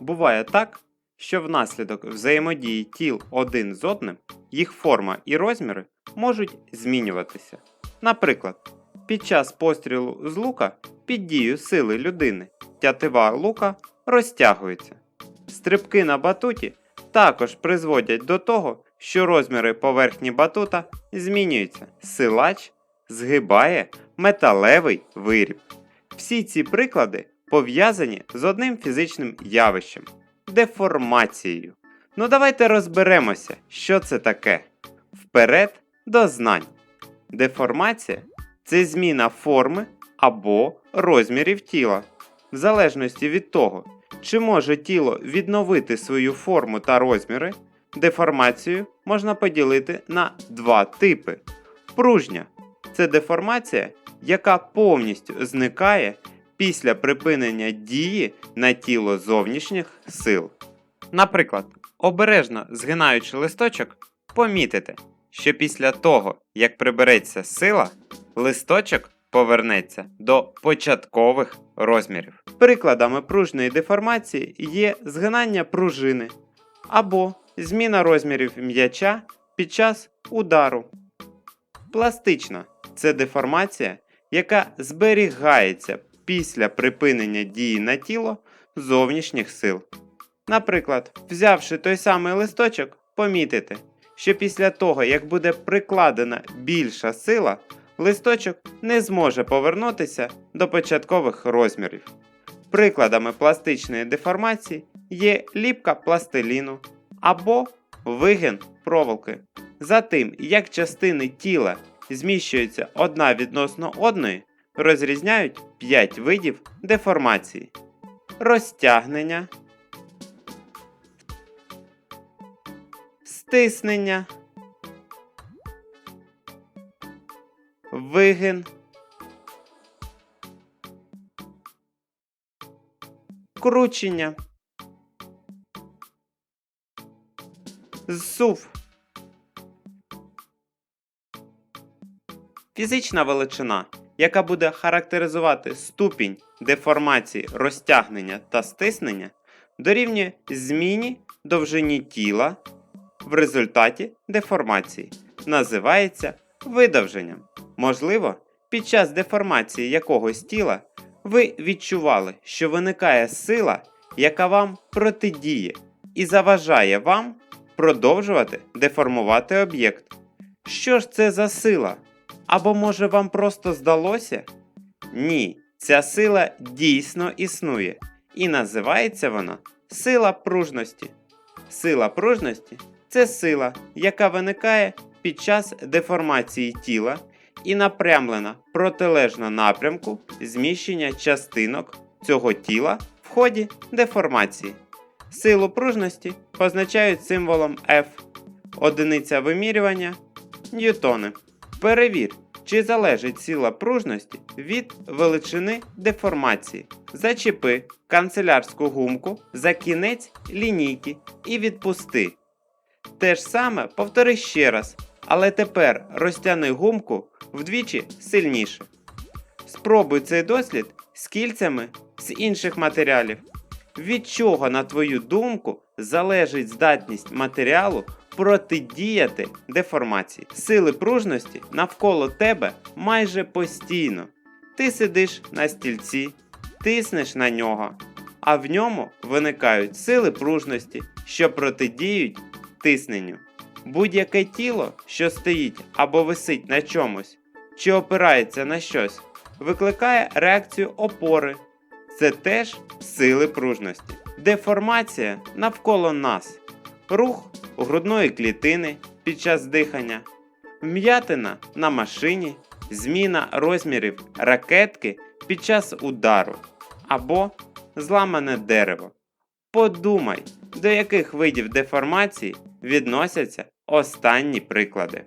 Буває так, що внаслідок взаємодії тіл один з одним їх форма і розміри можуть змінюватися. Наприклад, під час пострілу з лука під дією сили людини тятива лука розтягується. Стрибки на батуті також призводять до того, що розміри поверхні батута змінюються. Силач згибає металевий виріб. Всі ці приклади пов'язані з одним фізичним явищем деформацією. Ну давайте розберемося, що це таке. Вперед до знань. Деформація це зміна форми або розмірів тіла. В залежності від того, чи може тіло відновити свою форму та розміри, деформацію можна поділити на два типи. Пружня це деформація, яка повністю зникає після припинення дії на тіло зовнішніх сил. Наприклад, обережно згинаючи листочок, помітите, що після того, як прибереться сила, листочок повернеться до початкових розмірів. Прикладами пружної деформації є згинання пружини або зміна розмірів м'яча під час удару. Пластична це деформація, яка зберігається після припинення дії на тіло зовнішніх сил. Наприклад, взявши той самий листочок, помітите, що після того, як буде прикладена більша сила, листочок не зможе повернутися до початкових розмірів. Прикладами пластичної деформації є ліпка пластиліну або вигин проволоки. За тим, як частини тіла зміщуються одна відносно одної, розрізняють 5 видів деформації: розтягнення, стиснення, вигин, кручення, зсув. Фізична величина, яка буде характеризувати ступінь деформації розтягнення та стиснення, дорівнює зміні довжині тіла в результаті деформації, називається видовженням. Можливо, під час деформації якогось тіла ви відчували, що виникає сила, яка вам протидіє і заважає вам продовжувати деформувати об'єкт. Що ж це за сила? Або може вам просто здалося? Ні, ця сила дійсно існує, і називається вона сила пружності. Сила пружності це сила, яка виникає під час деформації тіла і напрямлена протилежно напрямку зміщення частинок цього тіла в ході деформації. Силу пружності позначають символом F, одиниця вимірювання ньютони. Перевір, чи залежить сила пружності від величини деформації. Зачепи канцелярську гумку за кінець лінійки і відпусти. Те ж саме повтори ще раз, але тепер розтяни гумку вдвічі сильніше. Спробуй цей дослід з кільцями з інших матеріалів. Від чого, на твою думку, залежить здатність матеріалу протидіяти деформації. Сили пружності навколо тебе майже постійно. Ти сидиш на стільці, тиснеш на нього, а в ньому виникають сили пружності, що протидіють тисненню. Будь-яке тіло, що стоїть або висить на чомусь, чи опирається на щось, викликає реакцію опори. Це теж сили пружності. Деформація навколо нас, рух грудної клітини під час дихання, вм'ятина на машині, зміна розмірів ракетки під час удару або зламане дерево. Подумай, до яких видів деформації відносяться останні приклади.